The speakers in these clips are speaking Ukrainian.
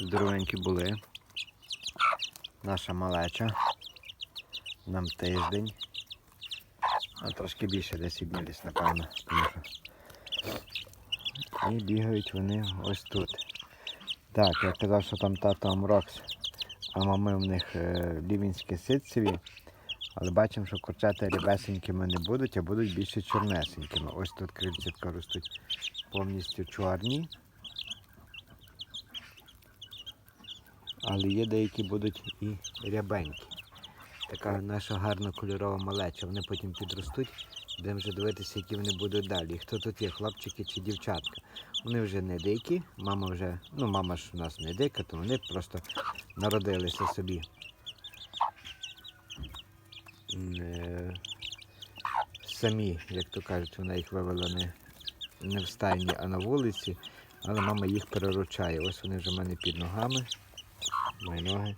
Здоровенькі були. Наша малеча. Нам тиждень. А трошки більше 10 днів десь, напевно. І бігають вони ось тут. Так, я казав, що там тато Амрокс, а мами в них е, лівінські ситцеві. Але бачимо, що курчата рябесенькими не будуть, а будуть більше чорнесенькими. Ось тут крильцятка ростуть повністю чорні. Але є деякі будуть і рябенькі. Така наша гарна кольорова малеча. Вони потім підростуть. Будемо вже дивитися, які вони будуть далі. Хто тут є, хлопчики чи дівчатка. Вони вже не дикі, мама вже, ну мама ж у нас не дика, то вони просто народилися собі. Е, Самі, як то кажуть, вона їх вивела не, не в стайні, а на вулиці, але мама їх переручає. Ось вони вже в мене під ногами, мої ноги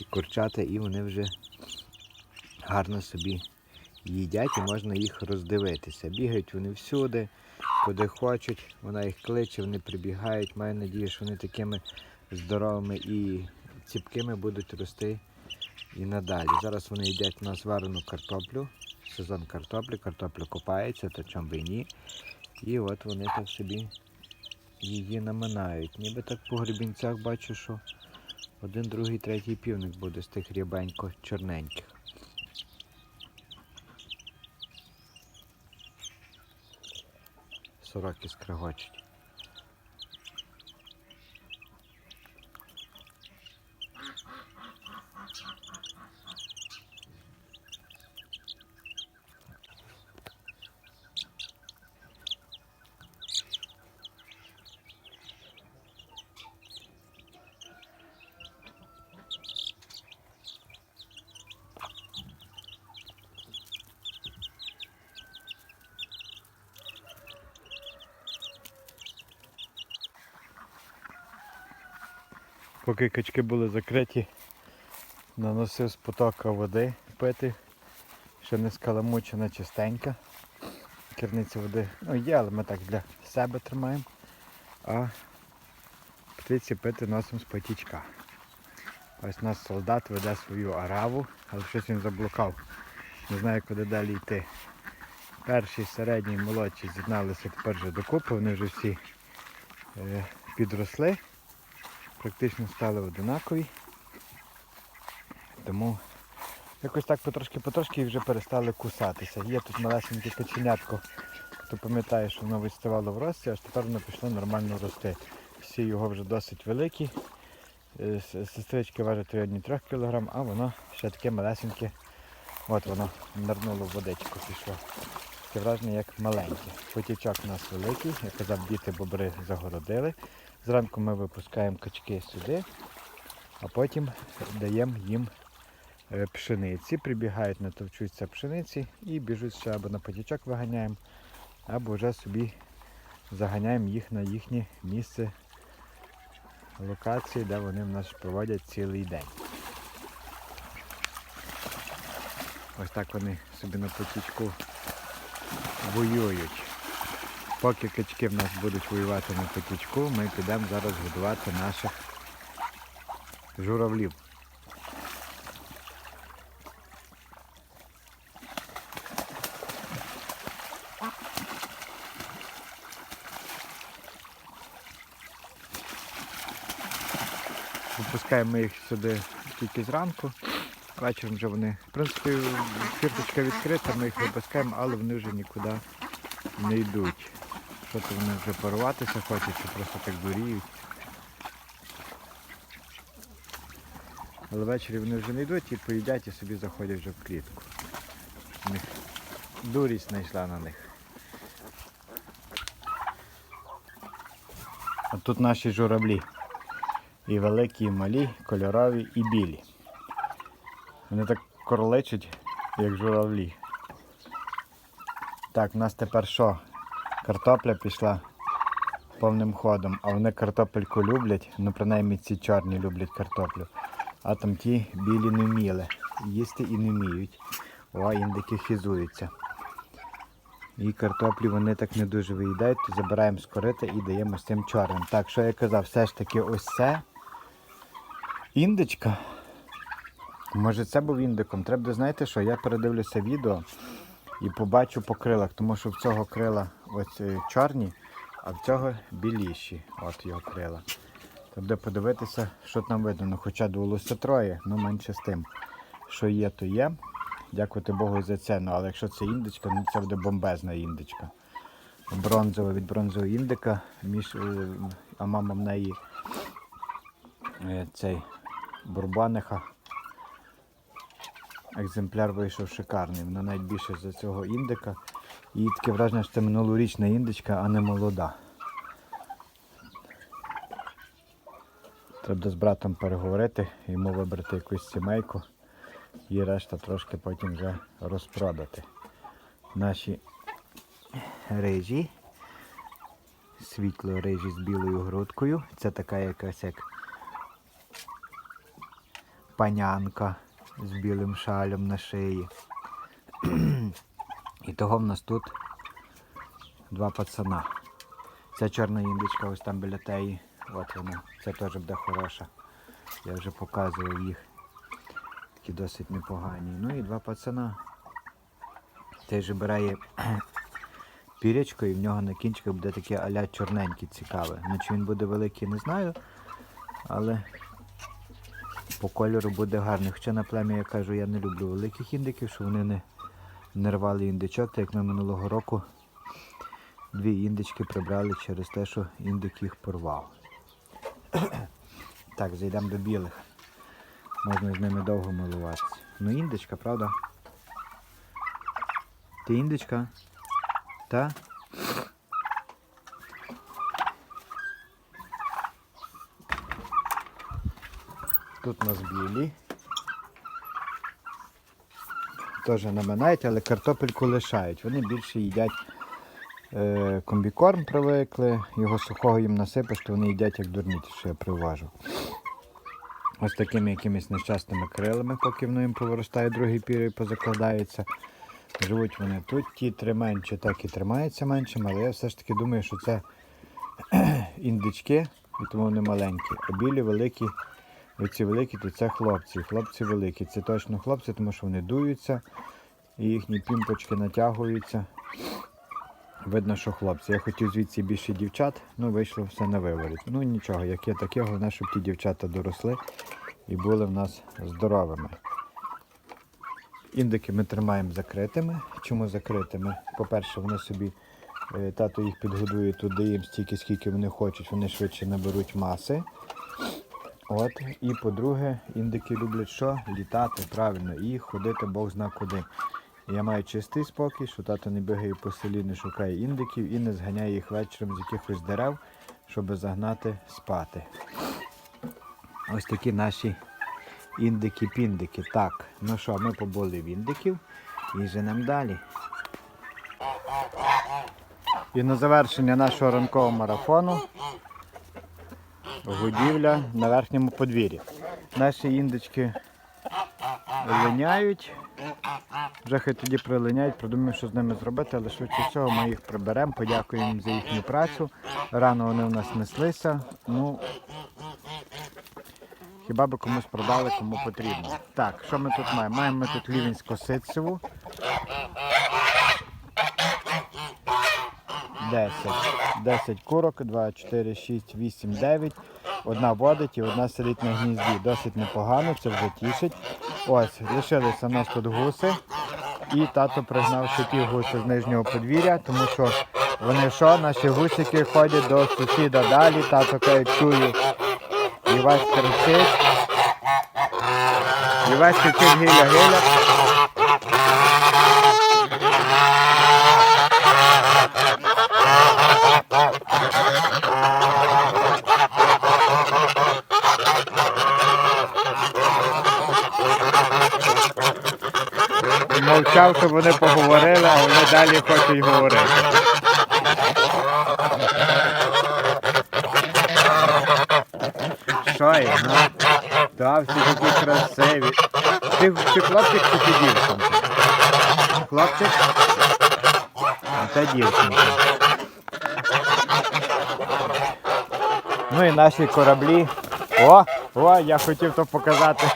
і курчата, і вони вже гарно собі їдять і можна їх роздивитися. Бігають вони всюди, куди хочуть. Вона їх кличе, вони прибігають. Маю надію, що вони такими здоровими і ціпкими будуть рости і надалі. Зараз вони їдять на зварену картоплю. Сезон картоплі, картопля копається, то чом би ні. І от вони так собі її наминають. Ніби так по гребінцях бачу, що один, другий, третій півник буде з тих рябенько чорненьких. Сороки скрегочуть. Поки качки були закриті, наносив з потока води пити. Ще не скаламучена чистенька. Керниця води ну, є, але ми так для себе тримаємо. А птиці пити носом з потічка. Ось наш солдат веде свою араву, але щось він заблукав. Не знаю, куди далі йти. Перші, середні, молодші з'єдналися тепер вже докупи, вони вже всі е, підросли практично стали одинакові. Тому якось так потрошки-потрошки вже перестали кусатися. Є тут малесеньке каченятко, хто пам'ятає, що воно відставало в рості, аж тепер воно пішло нормально рости. Всі його вже досить великі. Е, Сестрички важать районі 3 кг, а воно ще таке малесеньке. От воно нирнуло в водичку пішло. Таке враження як маленьке. Потічок у нас великий, як казав, діти бобри загородили. Зранку ми випускаємо качки сюди, а потім даємо їм е, пшениці. Прибігають, натовчуться пшениці і біжуть ще або на потічок виганяємо, або вже собі заганяємо їх на їхнє місце локації, де вони в нас проводять цілий день. Ось так вони собі на потічку воюють. Поки качки в нас будуть воювати на потічку, ми підемо зараз годувати наших журавлів. Випускаємо їх сюди тільки зранку. Вечором вже вони, в принципі, фірточка відкрита, ми їх випускаємо, але вони вже нікуди не йдуть. Що то вони вже порватися хочуть, чи просто так дуріють. Але ввечері вони вже не йдуть і поїдять і собі заходять вже в клітку. У них дурість знайшла на них. А тут наші журавлі. І великі, і малі, кольорові, і білі. Вони так корличать, як журавлі. Так, у нас тепер що? Картопля пішла повним ходом, а вони картопельку люблять, ну принаймні ці чорні люблять картоплю. А там ті білі не вміли. Їсти і не вміють. О, індики хизуються. І картоплі вони так не дуже виїдають, то забираємо з корита і даємо з тим чорним. Так, що я казав, все ж таки ось це Індичка. Може це був індиком. Треба, буде, знаєте що, я передивлюся відео і побачу по крилах, тому що в цього крила ось е, чорні, а в цього біліші. От його крила. Буде подивитися, що там видно. Ну, Хоча довелося троє, ну менше з тим. Що є, то є. Дякувати Богу за це. Ну, але якщо це індичка, ну це буде бомбезна індичка. Бронзова від бронзового індика, між, е, а мама в неї е, цей бурбаниха. Екземпляр вийшов шикарний. Вона навіть більше за цього індика. І таке враження, що це минулорічна індичка, а не молода. Треба з братом переговорити, йому вибрати якусь сімейку і решта трошки потім вже розпродати. Наші рижі. Світло рижі з білою грудкою. Це така якась як панянка з білим шалем на шиї. І того в нас тут два пацана. Це чорна індичка ось там біля теї. От вона. Це теж буде хороша. Я вже показував їх. Такі досить непогані. Ну і два пацана. Цей же бере пірячко і в нього на кінчиках буде таке аля чорненьке цікаве. Ну чи він буде великий, не знаю. Але по кольору буде гарний. Хоча на плем'я я кажу, я не люблю великих індиків, що вони не, не рвали індичок, так як ми минулого року дві індички прибрали через те, що індик їх порвав. так, зайдемо до білих. Можна з ними довго милуватися. Ну індичка, правда? Ти індичка? Та? Тут у нас білі. Теж наминають, але картопельку лишають. Вони більше їдять е, комбікорм привикли, його сухого їм насипиш, то вони їдять як дурніті, що я приважу. Ось такими якимись нещасними крилами, поки воно їм повиростає, другий пір і позакладається. Живуть вони тут, ті три менші, так і тримаються меншими, але я все ж таки думаю, що це індички, і тому вони маленькі. А білі великі, оці великі, то це хлопці. Хлопці великі. Це точно хлопці, тому що вони дуються, і їхні пімпочки натягуються. Видно, що хлопці. Я хотів звідси більше дівчат, ну вийшло все на виворіт. Ну нічого, як є таке, головне, щоб ті дівчата доросли і були в нас здоровими. Індики ми тримаємо закритими. Чому закритими? По-перше, вони собі, е, тато їх підгодує туди їм стільки, скільки вони хочуть, вони швидше наберуть маси. От. І по-друге, індики люблять що? Літати правильно і ходити Бог зна куди. Я маю чистий спокій, що тато не бігає по селі, не шукає індиків і не зганяє їх вечором з якихось дерев, щоб загнати спати. Ось такі наші індики-піндики. Так, ну що, ми побули в індиків і женемо далі. І на завершення нашого ранкового марафону годівля на верхньому подвір'ї. Наші індички линяють. Вже тоді прилиняють, придумаємо, що з ними зробити, але швидше всього ми їх приберемо, подякуємо за їхню працю. Рано вони у нас неслися. Ну, хіба би комусь продали, кому потрібно. Так, що ми тут маємо? Маємо ми тут лівінську ситцеву. 10. 10 курок, 2, 4, 6, 8, 9. Одна водить і одна сидить на гнізді. Досить непогано, це вже тішить. Ось, лишилися в нас тут гуси. І тато пригнав ще ті гуси з нижнього подвір'я, тому що вони що, наші гусики ходять до сусіда далі, тато каже, чую. Весь кричить. І весь кричить гиля-гиля. Мовчав, щоб вони поговорили, а вони далі хочуть говорити. Що є, ну? Та всі такі красиві. Ти, ти хлопчик чи ти дівчинка? Хлопчик? А це дівчинка. Ну і наші кораблі. О! О, я хотів то показати.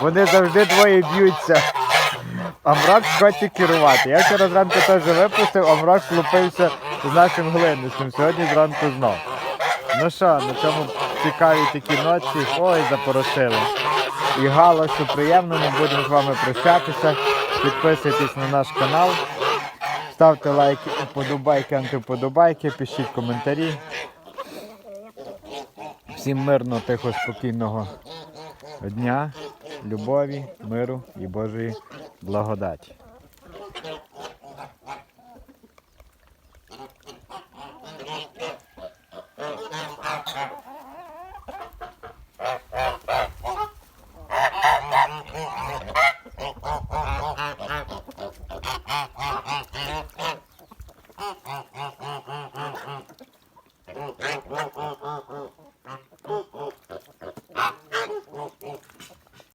Вони завжди двоє б'ються. Амрок хоче керувати. Я вчора зранку теж випустив, Амрок лупився з нашим глинистим. Сьогодні зранку знов. Ну що, на цьому цікаві такі ночі. Ой, запорошили. І галасу приємно, ми будемо з вами прощатися. Підписуйтесь на наш канал. Ставте лайки, вподобайки, антиподобайки, пишіть коментарі. Всім мирного, тихо, спокійного дня, любові, миру і Божої благодаті.